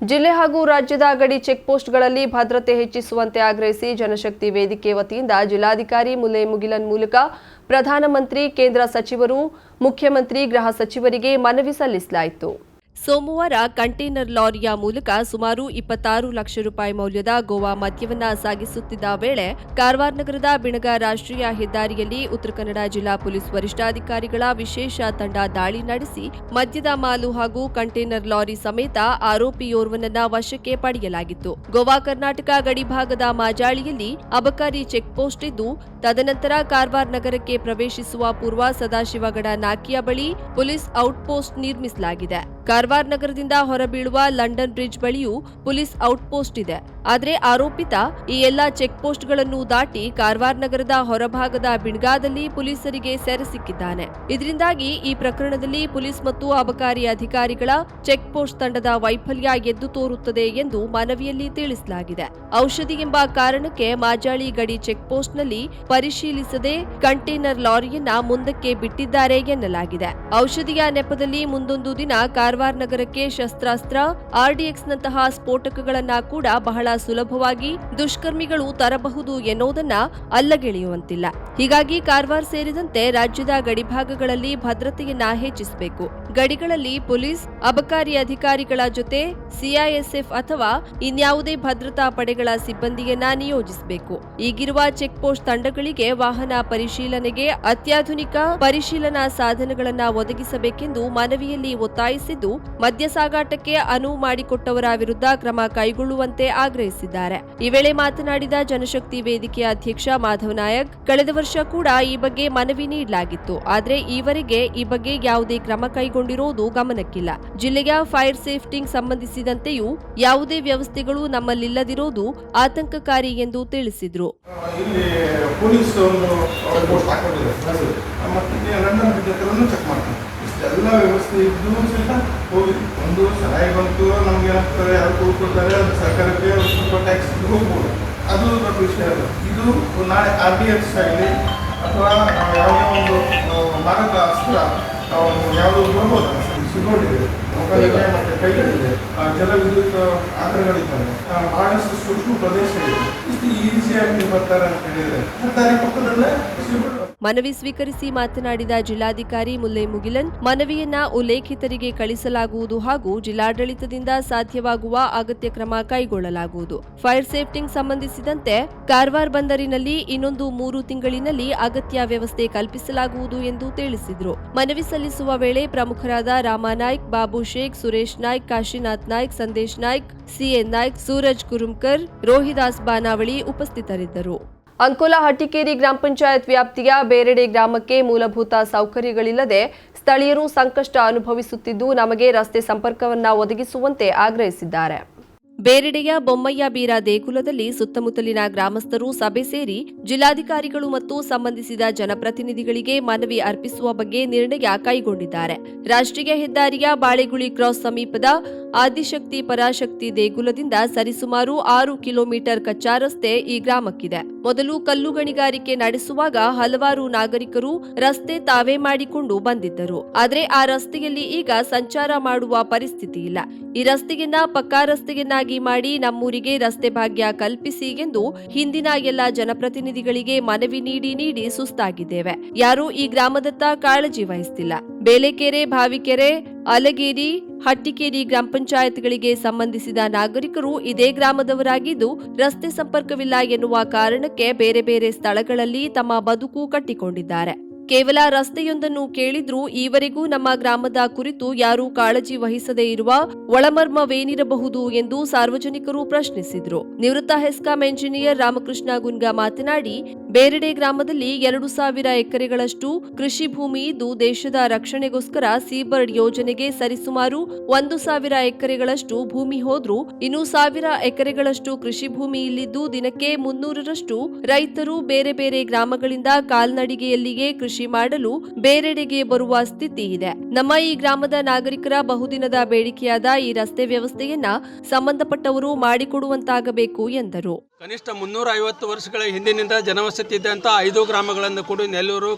ಜಿಲ್ಲೆ ಹಾಗೂ ರಾಜ್ಯದ ಗಡಿ ಚೆಕ್ ಪೋಸ್ಟ್ಗಳಲ್ಲಿ ಭದ್ರತೆ ಹೆಚ್ಚಿಸುವಂತೆ ಆಗ್ರಹಿಸಿ ಜನಶಕ್ತಿ ವೇದಿಕೆ ವತಿಯಿಂದ ಜಿಲ್ಲಾಧಿಕಾರಿ ಮುಲೆ ಮುಗಿಲನ್ ಮೂಲಕ ಪ್ರಧಾನಮಂತ್ರಿ, ಕೇಂದ್ರ ಸಚಿವರು, ಮುಖ್ಯಮಂತ್ರಿ, ಗೃಹ ಸಚಿವರಿಗೆ ಮನವಿ ಸಲ್ಲಿಸಲಾಯಿತು. ಸೋಮವಾರ ಕಂಟೈನರ್ ಲಾರಿಯ ಮೂಲಕ ಸುಮಾರು ಇಪ್ಪತ್ತಾರು ಲಕ್ಷ ರೂಪಾಯಿ ಮೌಲ್ಯದ ಗೋವಾ ಮದ್ಯವನ್ನ ಸಾಗಿಸುತ್ತಿದ್ದ ವೇಳೆ ಕಾರವಾರ ನಗರದ ಬಿಣಗ ರಾಷ್ಟ್ರೀಯ ಹೆದ್ದಾರಿಯಲ್ಲಿ ಉತ್ತರ ಕನ್ನಡ ಜಿಲ್ಲಾ ಪೊಲೀಸ್ ವರಿಷ್ಠಾಧಿಕಾರಿಗಳ ವಿಶೇಷ ತಂಡ ದಾಳಿ ನಡೆಸಿ ಮದ್ಯದ ಮಾಲು ಹಾಗೂ ಕಂಟೈನರ್ ಲಾರಿ ಸಮೇತ ಆರೋಪಿಯೋರ್ವನನ್ನ ವಶಕ್ಕೆ ಪಡೆಯಲಾಗಿತ್ತು. ಗೋವಾ ಕರ್ನಾಟಕ ಗಡಿಭಾಗದ ಮಾಜಾಳಿಯಲ್ಲಿ ಅಬಕಾರಿ ಚೆಕ್ ಪೋಸ್ಟ್ ಇದ್ದು, ತದನಂತರ ಕಾರವಾರ ನಗರಕ್ಕೆ ಪ್ರವೇಶಿಸುವ ಪೂರ್ವ ಸದಾಶಿವಗಡ ನಾಕಿಯ ಬಳಿ ಪೊಲೀಸ್ ಔಟ್ಪೋಸ್ಟ್ ನಿರ್ಮಿಸಲಾಗಿದೆ. ಕಾರವಾರ ನಗರದಿಂದ ಹೊರಬೀಳುವ ಲಂಡನ್ ಬ್ರಿಡ್ಜ್ ಬಳಿಯೂ ಪೊಲೀಸ್ ಔಟ್ಪೋಸ್ಟ್ ಇದೆ. ಆದರೆ ಆರೋಪಿತ ಈ ಎಲ್ಲಾ ಚೆಕ್ ಪೋಸ್ಟ್ಗಳನ್ನು ದಾಟಿ ಕಾರವಾರ ನಗರದ ಹೊರಭಾಗದ ಬಿಣ್ಗಾದಲ್ಲಿ ಪೊಲೀಸರಿಗೆ ಸೆರೆ ಸಿಕ್ಕಿದ್ದಾನೆ. ಇದರಿಂದಾಗಿ ಈ ಪ್ರಕರಣದಲ್ಲಿ ಪೊಲೀಸ್ ಮತ್ತು ಅಬಕಾರಿ ಅಧಿಕಾರಿಗಳ ಚೆಕ್ ಪೋಸ್ಟ್ ತಂಡದ ವೈಫಲ್ಯ ಎದ್ದು ತೋರುತ್ತದೆ ಎಂದು ಮನವಿಯಲ್ಲಿ ತಿಳಿಸಲಾಗಿದೆ. ಔಷಧಿ ಎಂಬ ಕಾರಣಕ್ಕೆ ಮಾಜಾಳಿ ಗಡಿ ಚೆಕ್ ಪೋಸ್ಟ್ನಲ್ಲಿ ಪರಿಶೀಲಿಸದೆ ಕಂಟೈನರ್ ಲಾರಿಯನ್ನ ಮುಂದಕ್ಕೆ ಬಿಟ್ಟಿದ್ದಾರೆ ಎನ್ನಲಾಗಿದೆ. ಔಷಧಿಯ ನೆಪದಲ್ಲಿ ಮುಂದೊಂದು ದಿನ ಕಾರವಾರ ನಗರಕ್ಕೆ ಶಸ್ತ್ರಾಸ್ತ್ರ, ಆರ್ಡಿಎಕ್ಸ್ನಂತಹ ಸ್ಫೋಟಕಗಳನ್ನ ಕೂಡ ಬಹಳ ಸುಲಭವಾಗಿ ದುಷ್ಕರ್ಮಿಗಳು ತರಬಹುದು ಎನ್ನುವುದನ್ನ ಅಲ್ಲಗೆಳೆಯುವಂತಿಲ್ಲ. ಹೀಗಾಗಿ ಕಾರವಾರ ಸೇರಿದಂತೆ ರಾಜ್ಯದ ಗಡಿಭಾಗಗಳಲ್ಲಿ ಭದ್ರತೆಯನ್ನ ಹೆಚ್ಚಿಸಬೇಕು. ಗಡಿಗಳಲ್ಲಿ ಪೊಲೀಸ್, ಅಬಕಾರಿ ಅಧಿಕಾರಿಗಳ ಜೊತೆ ಸಿಐಎಸ್ಎಫ್ ಅಥವಾ ಇನ್ಯಾವುದೇ ಭದ್ರತಾ ಪಡೆಗಳ ಸಿಬ್ಬಂದಿಯನ್ನ ನಿಯೋಜಿಸಬೇಕು. ಈಗಿರುವ ಚೆಕ್ ಪೋಸ್ಟ್ ತಂಡಗಳಿಗೆ ವಾಹನ ಪರಿಶೀಲನೆಗೆ ಅತ್ಯಾಧುನಿಕ ಪರಿಶೀಲನಾ ಸಾಧನಗಳನ್ನ ಒದಗಿಸಬೇಕೆಂದು ಮನವಿಯಲ್ಲಿ ಒತ್ತಾಯಿಸಿದ್ದು ಮದ್ಯ ಸಾಗಾಟಕ್ಕೆ ಅನುವು ಮಾಡಿಕೊಟ್ಟವರ ವಿರುದ್ಧ ಕ್ರಮ ಕೈಗೊಳ್ಳುವಂತೆ ಆಗ್ರಹಿಸಿದ್ದಾರೆ. ಈ ವೇಳೆ ಮಾತನಾಡಿದ ಜನಶಕ್ತಿ ವೇದಿಕೆಯ ಅಧ್ಯಕ್ಷ ಮಾಧವ್ ನಾಯಕ್, ಕಳೆದ ವರ್ಷ ಕೂಡ ಈ ಬಗ್ಗೆ ಮನವಿ ನೀಡಲಾಗಿತ್ತು. ಆದರೆ ಈವರೆಗೆ ಈ ಬಗ್ಗೆ ಯಾವುದೇ ಕ್ರಮ ಕೈಗೊಂಡಿರುವುದು ಗಮನಕ್ಕಿಲ್ಲ. ಜಿಲ್ಲೆಯ ಫೈರ್ ಸೇಫ್ಟಿಂಗ್ ಸಂಬಂಧಿಸಿದಂತೆಯೂ ಯಾವುದೇ ವ್ಯವಸ್ಥೆಗಳು ನಮ್ಮಲ್ಲಿಲ್ಲದಿರೋದು ಆತಂಕಕಾರಿ ಎಂದು ತಿಳಿಸಿದ್ರು. ಬಿದ್ದನ್ನು ಚೆಕ್ ಇಷ್ಟೆಲ್ಲ ವ್ಯವಸ್ಥೆ ಇದ್ದು ಸಹಿತ ಹೋಗಿ ಒಂದು ಸಹಾಯ ಬಂತು ನಮ್ಗೆ ಏನಾಗ್ತಾರೆ ಯಾರು ಕೂತ್ಕೊಳ್ತಾರೆ ಅದು ಸರ್ಕಾರಕ್ಕೆ ಸ್ವಲ್ಪ ಟ್ಯಾಕ್ಸ್ ಹೋಗ್ಬೋದು. ಅದು ದೊಡ್ಡ ವಿಷಯ ಅಲ್ಲ. ಇದು ನಾಳೆ ಆರ್ ಡಿ ಎಕ್ಸ್ ಆಗಲಿ ಅಥವಾ ಯಾವುದೇ ಒಂದು ಮಾರಕ ಅಸ್ತ್ರ ಯಾವುದು ನೋಡ್ಬೋದು ಜಲವಿದ್ಯುತ್ ಬಹಳಷ್ಟು ಸೂಕ್ಷ್ಮ ಇಷ್ಟು ಬರ್ತಾರೆ ಅಂತ ಹೇಳಿದ್ರೆ ಹೆದ್ದಾರಿ ಪಕ್ಕದಲ್ಲೇ ಮನವಿ ಸ್ವೀಕರಿಸಿ ಮಾತನಾಡಿದ ಜಿಲ್ಲಾಧಿಕಾರಿ ಮುಲ್ಲೆ ಮುಗಿಲನ್, ಮನವಿಯನ್ನ ಉಲ್ಲೇಖಿತರಿಗೆ ಕಳಿಸಲಾಗುವುದು ಹಾಗೂ ಜಿಲ್ಲಾಡಳಿತದಿಂದ ಸಾಧ್ಯವಾಗುವ ಅಗತ್ಯ ಕ್ರಮ ಕೈಗೊಳ್ಳಲಾಗುವುದು. ಫೈರ್ ಸೇಫ್ಟಿಂಗ್ ಸಂಬಂಧಿಸಿದಂತೆ ಕಾರವಾರ ಬಂದರಿನಲ್ಲಿ ಇನ್ನೊಂದು ಮೂರು ತಿಂಗಳಿನಲ್ಲಿ ಅಗತ್ಯ ವ್ಯವಸ್ಥೆ ಕಲ್ಪಿಸಲಾಗುವುದು ಎಂದು ತಿಳಿಸಿದರು. ಮನವಿ ಸಲ್ಲಿಸುವ ವೇಳೆ ಪ್ರಮುಖರಾದ ರಾಮಾನಾಯ್ಕ್ ಬಾಬು ಶೇಖ್, ಸುರೇಶ್ ನಾಯ್ಕ್, ಕಾಶಿನಾಥ್ ನಾಯ್ಕ್, ಸಂದೇಶ್ ನಾಯ್ಕ್ ಸಿಎನ್ ನಾಯ್ಕ್, ಸೂರಜ್ ಕುರುಮ್ಕರ್, ರೋಹಿದಾಸ್ ಬಾನಾವಳಿ ಉಪಸ್ಥಿತರಿದ್ದರು. ಅಂಕೋಲಾ ಹಟ್ಟಿಕೇರಿ ಗ್ರಾಮ ಪಂಚಾಯತ್ ವ್ಯಾಪ್ತಿಯ ಬೇರೆಡೆ ಗ್ರಾಮಕ್ಕೆ ಮೂಲಭೂತ ಸೌಕರ್ಯಗಳಿಲ್ಲದೆ ಸ್ಥಳೀಯರು ಸಂಕಷ್ಟ ಅನುಭವಿಸುತ್ತಿದ್ದು ನಮಗೆ ರಸ್ತೆ ಸಂಪರ್ಕವನ್ನ ಒದಗಿಸುವಂತೆ ಆಗ್ರಹಿಸಿದ್ದಾರೆ. ಬೇರೆಡೆಯ ಬೊಮ್ಮಯ್ಯ ಬೀರ ದೇಗುಲದಲ್ಲಿ ಸುತ್ತಮುತ್ತಲಿನ ಗ್ರಾಮಸ್ಥರು ಸಭೆ ಸೇರಿ ಜಿಲ್ಲಾಧಿಕಾರಿಗಳು ಮತ್ತು ಸಂಬಂಧಿಸಿದ ಜನಪ್ರತಿನಿಧಿಗಳಿಗೆ ಮನವಿ ಅರ್ಪಿಸುವ ಬಗ್ಗೆ ನಿರ್ಣಯ ಕೈಗೊಂಡಿದ್ದಾರೆ. ರಾಷ್ಟ್ರೀಯ ಹೆದ್ದಾರಿಯ ಬಾಳೆಗುಳಿ ಕ್ರಾಸ್ ಸಮೀಪದ ಆದಿಶಕ್ತಿ ಪರಾಶಕ್ತಿ ದೇಗುಲದಿಂದ ಸರಿಸುಮಾರು ಆರು ಕಿಲೋಮೀಟರ್ ಕಚ್ಚಾ ರಸ್ತೆ ಈ ಗ್ರಾಮಕ್ಕಿದೆ. ಮೊದಲು ಕಲ್ಲು ಗಣಿಗಾರಿಕೆ ನಡೆಸುವಾಗ ಹಲವಾರು ನಾಗರಿಕರು ರಸ್ತೆ ತಾವೇ ಮಾಡಿಕೊಂಡು ಬಂದಿದ್ದರು. ಆದರೆ ಆ ರಸ್ತೆಯಲ್ಲಿ ಈಗ ಸಂಚಾರ ಮಾಡುವ ಪರಿಸ್ಥಿತಿ ಇಲ್ಲ. ಈ ರಸ್ತೆಯನ್ನ ಪಕ್ಕಾ ರಸ್ತೆಯನ್ನಾಗಿ ಮಾಡಿ ನಮ್ಮೂರಿಗೆ ರಸ್ತೆ ಭಾಗ್ಯ ಕಲ್ಪಿಸಿ ಎಂದು ಹಿಂದಿನ ಎಲ್ಲ ಜನಪ್ರತಿನಿಧಿಗಳಿಗೆ ಮನವಿ ನೀಡಿ ನೀಡಿ ಸುಸ್ತಾಗಿದ್ದೇವೆ. ಯಾರೂ ಈ ಗ್ರಾಮದತ್ತ ಕಾಳಜಿ ವಹಿಸ್ತಿಲ್ಲ. ಬೇಲೆಕೆರೆ ಭಾವಿಕೆರೆ ಅಲಗೇರಿ, ಹಟ್ಟಿಕೇರಿ ಗ್ರಾಮ ಪಂಚಾಯತ್ಗಳಿಗೆ ಸಂಬಂಧಿಸಿದ ನಾಗರಿಕರು ಇದೇ ಗ್ರಾಮದವರಾಗಿದ್ದು ರಸ್ತೆ ಸಂಪರ್ಕವಿಲ್ಲ ಎನ್ನುವ ಕಾರಣಕ್ಕೆ ಬೇರೆ ಬೇರೆ ಸ್ಥಳಗಳಲ್ಲಿ ತಮ್ಮ ಬದುಕು ಕಟ್ಟಿಕೊಂಡಿದ್ದಾರೆ. ಕೇವಲ ರಸ್ತೆಯೊಂದನ್ನು ಕೇಳಿದ್ರೂ ಈವರೆಗೂ ನಮ್ಮ ಗ್ರಾಮದ ಕುರಿತು ಯಾರೂ ಕಾಳಜಿ ವಹಿಸದೇ ಇರುವ ಒಳಮರ್ಮವೇನಿರಬಹುದು ಎಂದು ಸಾರ್ವಜನಿಕರು ಪ್ರಶ್ನಿಸಿದರು. ನಿವೃತ್ತ ಹೆಸ್ಕಾಂ ಎಂಜಿನಿಯರ್ ರಾಮಕೃಷ್ಣ ಗುನ್ಗಾ ಮಾತನಾಡಿ ಬೇರೆಡೆ ಗ್ರಾಮದಲ್ಲಿ ಎರಡು ಸಾವಿರ ಎಕರೆಗಳಷ್ಟು ಕೃಷಿ ಭೂಮಿ ಇದ್ದು ದೇಶದ ರಕ್ಷಣೆಗೋಸ್ಕರ ಸೀಬರ್ಡ್ ಯೋಜನೆಗೆ ಸರಿಸುಮಾರು ಒಂದು ಸಾವಿರ ಎಕರೆಗಳಷ್ಟು ಭೂಮಿ ಹೋದ್ರೂ ಇನ್ನು ಸಾವಿರ ಎಕರೆಗಳಷ್ಟು ಕೃಷಿ ಭೂಮಿ ಇಲ್ಲಿದ್ದು ದಿನಕ್ಕೆ ಮುನ್ನೂರರಷ್ಟು ರೈತರು ಬೇರೆ ಬೇರೆ ಗ್ರಾಮಗಳಿಂದ ಕಾಲ್ನಡಿಗೆಯಲ್ಲಿಯೇ ಕೃಷಿ ಮಾಡಲು ಬೇರೆಡೆಗೆ ಬರುವ ಸ್ಥಿತಿ ಇದೆ. ನಮ್ಮ ಈ ಗ್ರಾಮದ ನಾಗರಿಕರ ಬಹುದಿನದ ಬೇಡಿಕೆಯಾದ ಈ ರಸ್ತೆ ವ್ಯವಸ್ಥೆಯನ್ನ ಸಂಬಂಧಪಟ್ಟವರು ಮಾಡಿಕೊಡುವಂತಾಗಬೇಕು ಎಂದರು. ಕನಿಷ್ಠ ಮುನ್ನೂರ ಐವತ್ತು ವರ್ಷಗಳ ಹಿಂದಿನಿಂದ ಜನವಸತಿ ಇದ್ದಂತ ಐದು ಗ್ರಾಮಗಳನ್ನು ಕೂಡಿ ನೆಲ್ಲೂರು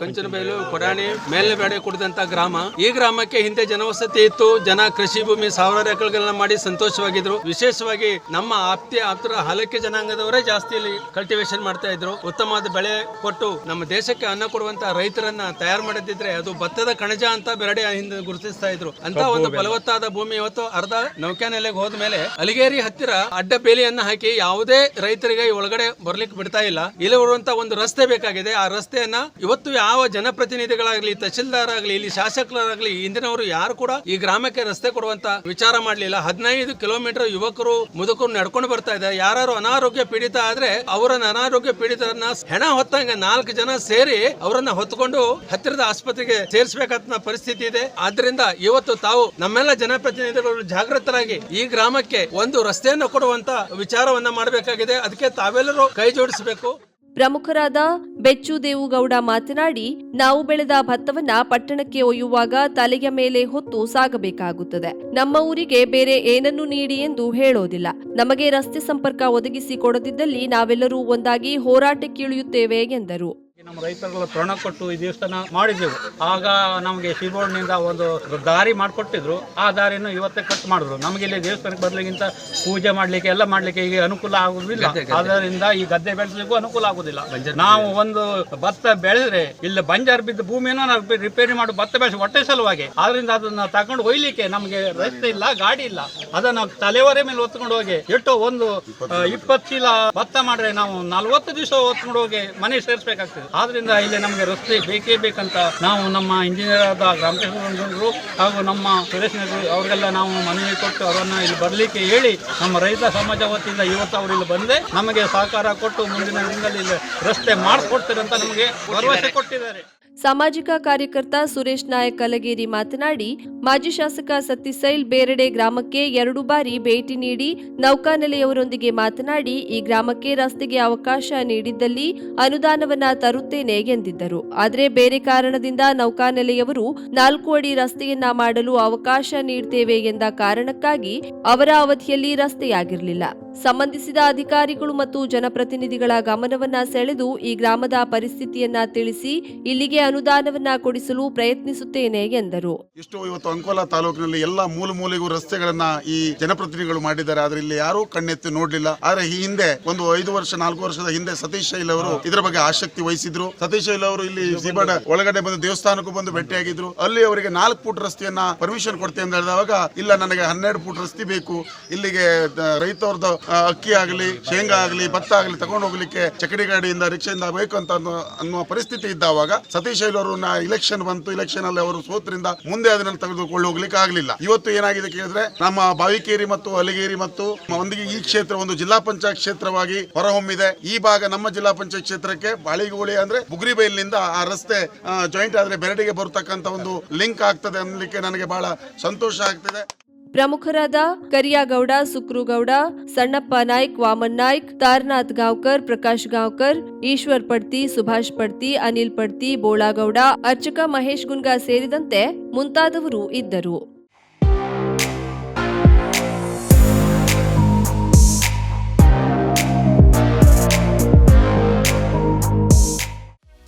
ಕಂಚನಬೈಲು ಕೊಡಾಣಿ ಮೇಲ್ನಬೇಡೆ ಕೂಡಿದಂತ ಗ್ರಾಮ. ಈ ಗ್ರಾಮಕ್ಕೆ ಹಿಂದೆ ಜನವಸತಿ ಇತ್ತು. ಜನ ಕೃಷಿ ಭೂಮಿ ಸಾವಿರಾರು ಎಕರೆಗಳನ್ನ ಮಾಡಿ ಸಂತೋಷವಾಗಿದ್ರು. ವಿಶೇಷವಾಗಿ ನಮ್ಮ ಆಪ್ತಿ ಆಪ್ತರ ಹಲಕೆ ಜನಾಂಗದವರೇ ಜಾಸ್ತಿ ಇಲ್ಲಿ ಕಲ್ಟಿವೇಶನ್ ಮಾಡ್ತಾ ಇದ್ರು. ಉತ್ತಮವಾದ ಬೆಳೆ ಕೊಟ್ಟು ನಮ್ಮ ದೇಶಕ್ಕೆ ಅನ್ನ ಕೊಡುವಂತ ರೈತರನ್ನ ತಯಾರು ಮಾಡದಿದ್ರೆ ಅದು ಭತ್ತದ ಕಣಜ ಅಂತ ಬೆರಡೆ ಹಿಂದೆ ಗುರುತಿಸ್ತಾ ಇದ್ರು. ಅಂತ ಒಂದು ಫಲವತ್ತಾದ ಭೂಮಿ ಇವತ್ತು ಅರ್ಧ ನೌಕಾನೆಲೆಗೆ ಹೋದ್ಮೇಲೆ ಅಲಿಗೇರಿ ಹತ್ತಿರ ಅಡ್ಡ ಬೇಲಿಯನ್ನ ಹಾಕಿ ಯಾವುದೇ ರೈತರಿಗೆ ಒಳಗಡೆ ಬರ್ಲಿಕ್ಕೆ ಬಿಡ್ತಾ ಇಲ್ಲ. ಇಲ್ಲಿ ಬರುವಂತ ಒಂದು ರಸ್ತೆ ಬೇಕಾಗಿದೆ. ಆ ರಸ್ತೆಯನ್ನ ಇವತ್ತು ಯಾವ ಜನಪ್ರತಿನಿಧಿಗಳಾಗ್ಲಿ ತಹಶೀಲ್ದಾರ್ ಆಗ್ಲಿ ಇಲ್ಲಿ ಶಾಸಕರಾಗ್ಲಿ ಹಿಂದಿನವರು ಯಾರು ಕೂಡ ಈ ಗ್ರಾಮಕ್ಕೆ ರಸ್ತೆ ಕೊಡುವಂತ ವಿಚಾರ ಮಾಡ್ಲಿಲ್ಲ. ಹದಿನೈದು ಕಿಲೋಮೀಟರ್ ಯುವಕರು ಮುದುಕರು ನಡ್ಕೊಂಡು ಬರ್ತಾ ಇದ್ದಾರೆ. ಯಾರು ಅನಾರೋಗ್ಯ ಪೀಡಿತ ಆದ್ರೆ ಅವರನ್ನ ಅನಾರೋಗ್ಯ ಪೀಡಿತರನ್ನ ಹೆಣ ಹೊತ್ತಂಗ ನಾಲ್ಕು ಜನ ಸೇರಿ ಅವರನ್ನ ಹೊತ್ಕೊಂಡು ಹತ್ತಿರದ ಆಸ್ಪತ್ರೆಗೆ ಸೇರಿಸಬೇಕಾದ ಪರಿಸ್ಥಿತಿ ಇದೆ. ಆದ್ರಿಂದ ಇವತ್ತು ತಾವು ನಮ್ಮೆಲ್ಲ ಜನಪ್ರತಿನಿಧಿಗಳು ಜಾಗೃತರಾಗಿ ಈ ಗ್ರಾಮಕ್ಕೆ ಒಂದು ರಸ್ತೆಯನ್ನು ಕೊಡುವಂತ ವಿಚಾರವನ್ನ ಮಾಡಬೇಕಾಗಿದೆ ಅದಕ್ಕೆ ತಾವೆಲ್ಲರೂ ಕೈ ಜೋಡಿಸಬೇಕು. ಪ್ರಮುಖರಾದ ಬೆಚ್ಚು ದೇವುಗೌಡ ಮಾತನಾಡಿ, ನಾವು ಬೆಳೆದ ಭತ್ತವನ್ನ ಪಟ್ಟಣಕ್ಕೆ ಒಯ್ಯುವಾಗ ತಲೆಯ ಮೇಲೆ ಹೊತ್ತು ಸಾಗಬೇಕಾಗುತ್ತದೆ. ನಮ್ಮ ಊರಿಗೆ ಬೇರೆ ಏನನ್ನು ನೀಡಿ ಎಂದು ಹೇಳೋದಿಲ್ಲ. ನಮಗೆ ರಸ್ತೆ ಸಂಪರ್ಕ ಒದಗಿಸಿ ಕೊಡದಿದ್ದಲ್ಲಿ ನಾವೆಲ್ಲರೂ ಒಂದಾಗಿ ಹೋರಾಟಕ್ಕಿಳಿಯುತ್ತೇವೆ ಎಂದರು. ನಮ್ಮ ರೈತರೆಲ್ಲ ಪ್ರಾಣ ಕೊಟ್ಟು ಈ ದೇವಸ್ಥಾನ ಮಾಡಿದ್ದೆವು. ಆಗ ನಮಗೆ ಶಿಬೋರ್ಡ್ನಿಂದ ಒಂದು ದಾರಿ ಮಾಡಿಕೊಟ್ಟಿದ್ರು. ಆ ದಾರಿಯನ್ನು ಇವತ್ತೇ ಕಟ್ ಮಾಡಿದ್ರು. ನಮಗೆ ಇಲ್ಲಿ ದೇವಸ್ಥಾನಕ್ಕೆ ಬರ್ಲಿಕ್ಕಿಂತ ಪೂಜೆ ಮಾಡ್ಲಿಕ್ಕೆ ಎಲ್ಲ ಮಾಡ್ಲಿಕ್ಕೆ ಈಗ ಅನುಕೂಲ ಆಗುವುದಿಲ್ಲ ಅದರಿಂದ ಈ ಗದ್ದೆ ಬೆಳೆಸಲಿಕ್ಕೂ ಅನುಕೂಲ ಆಗುದಿಲ್ಲ. ನಾವು ಒಂದು ಭತ್ತ ಬೆಳೆದ್ರೆ ಇಲ್ಲಿ ಬಂಜಾರ್ ಬಿದ್ದ ಭೂಮಿಯನ್ನು ನಾವು ರಿಪೇ- ರಿಪೇರಿ ಮಾಡಿ ಭತ್ತ ಬೆಳೆಸಿ ಹೊಟ್ಟೆ ಸಲುವಾಗಿ. ಆದ್ರಿಂದ ಅದನ್ನ ತಗೊಂಡು ಒಯ್ಲಿಕ್ಕೆ ನಮಗೆ ರಸ್ತೆ ಇಲ್ಲ ಗಾಡಿ ಇಲ್ಲ. ಅದನ್ನ ತಲೆವರೆ ಮೇಲೆ ಹೊತ್ಕೊಂಡು ಹೋಗಿ ಎಷ್ಟು ಒಂದು ಇಪ್ಪತ್ತು ಚೀಲ ಭತ್ತ ಮಾಡ್ರೆ ನಾವು ನಲ್ವತ್ತು ದಿವಸ ಹೊತ್ಕೊಂಡು ಹೋಗಿ ಮನೆ ಸೇರಿಸಬೇಕಾಗ್ತದೆ. ಆದ್ರಿಂದ ಇಲ್ಲಿ ನಮಗೆ ರಸ್ತೆ ಬೇಕೇ ಬೇಕಂತ ನಾವು ನಮ್ಮ ಇಂಜಿನಿಯರ್ ಆದ ರಾಮಕೃಷ್ಣರು ಹಾಗೂ ನಮ್ಮ ಸುರೇಶ್ ನಗರ್ ಅವರಿಗೆಲ್ಲ ನಾವು ಮನವಿ ಕೊಟ್ಟು ಅವರನ್ನ ಇಲ್ಲಿ ಬರಲಿಕ್ಕೆ ಹೇಳಿ ನಮ್ಮ ರೈತ ಸಮಾಜ ವತಿಯಿಂದ ಇವತ್ತು ಅವರು ಇಲ್ಲಿ ಬಂದೆ ನಮಗೆ ಸಹಕಾರ ಕೊಟ್ಟು ಮುಂದಿನ ದಿನದಲ್ಲಿ ಇಲ್ಲಿ ರಸ್ತೆ ಮಾಡಿಸ್ಕೊಡ್ತಾರೆ ಅಂತ ನಮಗೆ ಭರವಸೆ ಕೊಟ್ಟಿದ್ದಾರೆ. ಸಾಮಾಜಿಕ ಕಾರ್ಯಕರ್ತ ಸುರೇಶ್ ನಾಯಕ್ ಕಲಗೇರಿ ಮಾತನಾಡಿ, ಮಾಜಿ ಶಾಸಕ ಸತ್ತಿಸೈಲ್ ಬೇರೆಡೆ ಗ್ರಾಮಕ್ಕೆ ಎರಡು ಬಾರಿ ಭೇಟಿ ನೀಡಿ ನೌಕಾನೆಲೆಯವರೊಂದಿಗೆ ಮಾತನಾಡಿ, ಈ ಗ್ರಾಮಕ್ಕೆ ರಸ್ತೆಗೆ ಅವಕಾಶ ನೀಡಿದ್ದಲ್ಲಿ ಅನುದಾನವನ್ನ ತರುತ್ತೇನೆ ಎಂದಿದ್ದರು. ಆದರೆ ಬೇರೆ ಕಾರಣದಿಂದ ನೌಕಾನೆಲೆಯವರು ನಾಲ್ಕು ಅಡಿ ರಸ್ತೆಯನ್ನ ಮಾಡಲು ಅವಕಾಶ ನೀಡುತ್ತೇವೆ ಎಂದ ಕಾರಣಕ್ಕಾಗಿ ಅವರ ಅವಧಿಯಲ್ಲಿ ರಸ್ತೆಯಾಗಿರಲಿಲ್ಲ. ಸಂಬಂಧಿಸಿದ ಅಧಿಕಾರಿಗಳು ಮತ್ತು ಜನಪ್ರತಿನಿಧಿಗಳ ಗಮನವನ್ನ ಸೆಳೆದು ಈ ಗ್ರಾಮದ ಪರಿಸ್ಥಿತಿಯನ್ನ ತಿಳಿಸಿ, ಇಲ್ಲಿಗೆ ಅನುದಾನವನ್ನ ಕೊಡಿಸಲು ಪ್ರಯತ್ನಿಸುತ್ತೇನೆ ಎಂದರು. ಇಷ್ಟು ಇವತ್ತು ಅಂಕೋಲಾ ತಾಲೂಕಿನಲ್ಲಿ ಎಲ್ಲ ಮೂಲ ಮೂಲೆಗೂ ರಸ್ತೆಗಳನ್ನ ಈ ಜನಪ್ರತಿನಿಧಿಗಳು ಮಾಡಿದ್ದಾರೆ. ಆದ್ರೆ ಇಲ್ಲಿ ಯಾರು ಕಣ್ಣೆತ್ತಿ ನೋಡ್ಲಿಲ್ಲ. ಆದ್ರೆ ಈ ಹಿಂದೆ ಒಂದು ಐದು ವರ್ಷ, ನಾಲ್ಕು ವರ್ಷದ ಹಿಂದೆ ಸತೀಶ್ ಶೈಲ್ ಅವರು ಇದರ ಬಗ್ಗೆ ಆಸಕ್ತಿ ವಹಿಸಿದ್ರು. ಸತೀಶ್ ಶೈಲ್ ಅವರು ಇಲ್ಲಿ ಸಿಬಡ ಒಳಗಡೆ ಬಂದು ದೇವಸ್ಥಾನಕ್ಕೂ ಬಂದು ಭೇಟಿಯಾಗಿದ್ರು. ಅಲ್ಲಿ ಅವರಿಗೆ ನಾಲ್ಕು ಫುಟ್ ರಸ್ತೆಯನ್ನ ಪರ್ಮಿಷನ್ ಕೊಡ್ತೇನೆ ಅಂತ ಹೇಳಿದಾಗ, ಇಲ್ಲ, ನನಗೆ ಹನ್ನೆರಡು ಫುಟ್ ರಸ್ತೆ ಬೇಕು. ಇಲ್ಲಿಗೆ ರೈತವ್ರದ್ದು ಅಕ್ಕಿ ಆಗಲಿ, ಶೇಂಗಾ ಆಗಲಿ, ಭತ್ತ ಆಗಲಿ ತಗೊಂಡು ಹೋಗ್ಲಿಕ್ಕೆ ಚಕಡಿ ಗಾಡಿಯಿಂದ, ರಿಕ್ಷೆಯಿಂದ ಬೇಕು ಅಂತ ಅನ್ನೋ, ಅನ್ನುವ ಪರಿಸ್ಥಿತಿ ಇದ್ದಾವಾಗ ಸತೀಶ್ ಶೈಲ್ ಅವರು ಇಲೆಕ್ಷನ್ ಬಂತು ಇಲೆಕ್ಷನ್ ಅಲ್ಲಿ ಅವರು ಸೋತ್ರಿಂದ ಮುಂದೆ ಅದನ್ನ ತೆಗೆದುಕೊಂಡು ಹೋಗ್ಲಿಕ್ಕೆ ಆಗಲಿಲ್ಲ. ಇವತ್ತು ಏನಾಗಿದೆ ಕೇಳಿದ್ರೆ, ನಮ್ಮ ಬಾವಿಕೇರಿ ಮತ್ತು ಅಲಿಗೇರಿ ಮತ್ತು ಒಂದಿಗೆ ಈ ಕ್ಷೇತ್ರ, ಒಂದು ಜಿಲ್ಲಾ ಪಂಚಾಯತ್ ಕ್ಷೇತ್ರವಾಗಿ ಹೊರಹೊಮ್ಮಿದೆ. ಈ ಭಾಗ ನಮ್ಮ ಜಿಲ್ಲಾ ಪಂಚಾಯತ್ ಕ್ಷೇತ್ರಕ್ಕೆ ಬಾಳಿಗೋಳಿ ಅಂದ್ರೆ ಬುಗ್ರಿಬೈಲ್ನಿಂದ ಆ ರಸ್ತೆ ಜಾಯಿಂಟ್ ಆದ್ರೆ ಬೆರಡಿಗೆ ಬರ್ತಕ್ಕಂತ ಒಂದು ಲಿಂಕ್ ಆಗ್ತದೆ ಅನ್ಲಿಕ್ಕೆ ನನಗೆ ಬಹಳ ಸಂತೋಷ ಆಗ್ತಿದೆ. ಪ್ರಮುಖರಾದ ಕರಿಯಾಗೌಡ, ಸುಕ್ರುಗೌಡ, ಸಣ್ಣಪ್ಪ ನಾಯ್ಕ್, ವಾಮನ್ ನಾಯ್ಕ್, ತಾರನಾಥ್ ಗಾಂವ್ಕರ್, ಪ್ರಕಾಶ್ ಗಾಂವ್ಕರ್, ಈಶ್ವರ್ ಪಡ್ತಿ, ಸುಭಾಷ್ ಪಡ್ತಿ, ಅನಿಲ್ ಪಡ್ತಿ, ಬೋಳಾಗೌಡ, ಅರ್ಚಕ ಮಹೇಶ್ ಗುನ್ಗಾ ಸೇರಿದಂತೆ ಮುಂತಾದವರು ಇದ್ದರು.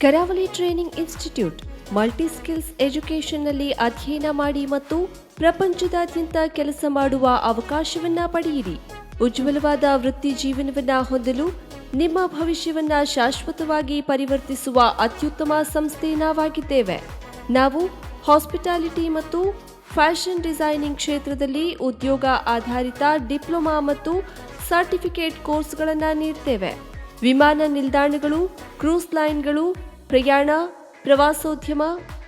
Karavali training institute multi skills ಎಜುಕೇಷನ್ನಲ್ಲಿ ಅಧ್ಯಯನ ಮಾಡಿ ಮತ್ತು ಪ್ರಪಂಚದಾದ್ಯಂತ ಕೆಲಸ ಮಾಡುವ ಅವಕಾಶವನ್ನ ಪಡೆಯಿರಿ. ಉಜ್ವಲವಾದ ವೃತ್ತಿ ಜೀವನವನ್ನ ಹೊಂದಲು ನಿಮ್ಮ ಭವಿಷ್ಯವನ್ನ ಶಾಶ್ವತವಾಗಿ ಪರಿವರ್ತಿಸುವ ಅತ್ಯುತ್ತಮ ಸಂಸ್ಥೆ ನಾವಾಗಿದ್ದೇವೆ. ನಾವು ಹಾಸ್ಪಿಟಾಲಿಟಿ ಮತ್ತು ಫ್ಯಾಷನ್ ಡಿಸೈನಿಂಗ್ ಕ್ಷೇತ್ರದಲ್ಲಿ ಉದ್ಯೋಗ ಆಧಾರಿತ ಡಿಪ್ಲೊಮಾ ಮತ್ತು ಸರ್ಟಿಫಿಕೇಟ್ ಕೋರ್ಸ್ಗಳನ್ನು ನೀಡ್ತೇವೆ. ವಿಮಾನ ನಿಲ್ದಾಣಗಳು, ಕ್ರೂಸ್ ಲೈನ್ಗಳು, ಪ್ರಯಾಣ, ಪ್ರವಾಸೋದ್ಯಮ